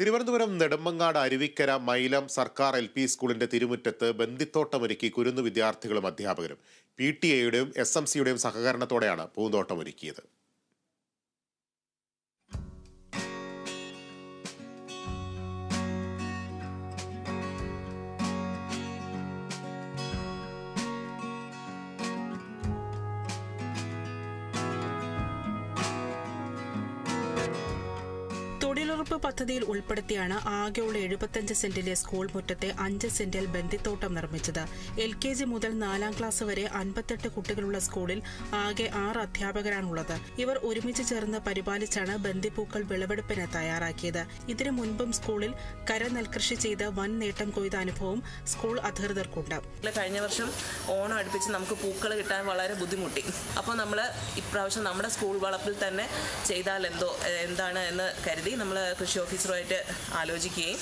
തിരുവനന്തപുരം നെടുമ്പങ്ങാട് അരുവിക്കര മൈലം സർക്കാർ L P സ്കൂളിന്റെ തിരുമുറ്റത്ത് ബന്ദിത്തോട്ടമൊരുക്കി കുരുന്നു വിദ്യാർത്ഥികളും അധ്യാപകരും. പി ടി എയുടെയും എസ് എം സിയുടെയും സഹകരണത്തോടെയാണ് പൂന്തോട്ടമൊരുക്കിയത്. തൊഴിലുറപ്പ് പദ്ധതിയിൽ ഉൾപ്പെടുത്തിയാണ് ആകെയുള്ള എഴുപത്തഞ്ച് സെന്റിലെ സ്കൂൾ മുറ്റത്തെ അഞ്ച് സെന്റിൽ ബന്ദിത്തോട്ടം നിർമ്മിച്ചത്. എൽ കെ ജി മുതൽ നാലാം ക്ലാസ് വരെ അൻപത്തെട്ട് കുട്ടികളുള്ള സ്കൂളിൽ ആകെ ആറ് അധ്യാപകരാണുള്ളത്. ഇവർ ഒരുമിച്ച് ചേർന്ന് പരിപാലിച്ചാണ് ബന്ദിപ്പൂക്കൾ വിളവെടുപ്പിന് തയ്യാറാക്കിയത്. ഇതിനു മുൻപും സ്കൂളിൽ കര നെൽകൃഷി ചെയ്ത് വൻ നേട്ടം കൊയ്ത അനുഭവം സ്കൂൾ അധികൃതർക്കുണ്ട്. കഴിഞ്ഞ വർഷം ഓണം അടുപ്പിച്ച് നമുക്ക് പൂക്കൾ കിട്ടാൻ വളരെ ബുദ്ധിമുട്ടി. അപ്പോൾ നമ്മൾ ഇപ്രാവശ്യം നമ്മുടെ സ്കൂൾ വളപ്പിൽ തന്നെ ചെയ്താൽ എന്തോ എന്താണ് എന്ന് കരുതി നമ്മൾ കൃഷി ഓഫീസറുമായിട്ട് ആലോചിക്കുകയും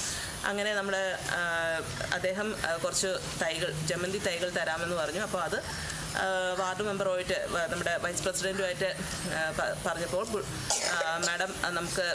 അങ്ങനെ നമ്മൾ അദ്ദേഹം കുറച്ച് തൈകൾ ജമന്തി തൈകൾ തരാമെന്ന് പറഞ്ഞു. അപ്പോൾ അത് വാർഡ് മെമ്പറുമായിട്ട് നമ്മുടെ വൈസ് പ്രസിഡന്റുമായിട്ട് പറഞ്ഞപ്പോൾ മാഡം നമുക്ക്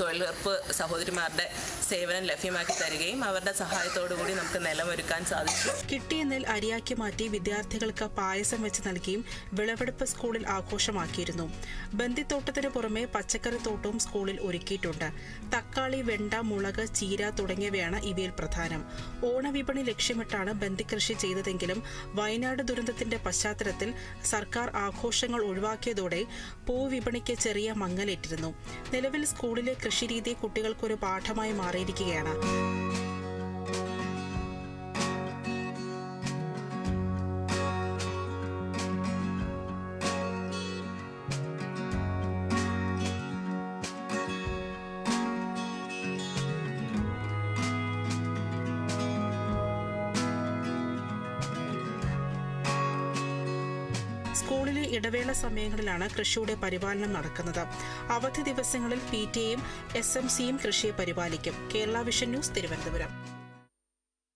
തൊഴിലുറപ്പ് സഹോദരിമാരുടെ സേവനം ലഭ്യമാക്കി തരികയും അവരുടെ സഹായത്തോടുകൂടി നമുക്ക് നിലമൊരുക്കാൻ സാധിച്ചു. കിട്ടിയ നെൽ അരിയാക്കി മാറ്റി വിദ്യാർത്ഥികൾക്ക് പായസം വെച്ച് നൽകിയും വിളവെടുപ്പ് സ്കൂളിൽ ആഘോഷമാക്കിയിരുന്നു. ബന്ദിത്തോട്ടത്തിന് പുറമെ പച്ചക്കറിത്തോട്ടവും സ്കൂളിൽ ഒരുക്കിയിട്ടുണ്ട്. തക്കാളി വെണ്ട മുളക് ചീര തുടങ്ങിയവയാണ് ഇവയിൽ പ്രധാനം. ഓണവിപണി ലക്ഷ്യമിട്ടാണ് ബന്ദികൃഷി ചെയ്തതെങ്കിലും വയനാട് ദുരന്തത്തിന്റെ പശ്ചാത്തലത്തിൽ സർക്കാർ ആഘോഷങ്ങൾ ഒഴിവാക്കിയതോടെ പൂവിപണിക്ക് ചെറിയ മങ്ങലേറ്റിരുന്നു. നിലവിൽ സ്കൂളിലെ കൃഷിരീതി കുട്ടികൾക്കൊരു പാഠമായി മാറിയിരിക്കുകയാണ്. സ്കൂളിലെ ഇടവേള സമയങ്ങളിലാണ് കൃഷിയുടെ പരിപാലനം നടക്കുന്നത്. അവധി ദിവസങ്ങളിൽ പി ടി എയും എസ് എം സിയും കൃഷിയെ പരിപാലിക്കും. Kerala vision news Thiruvananthapuram.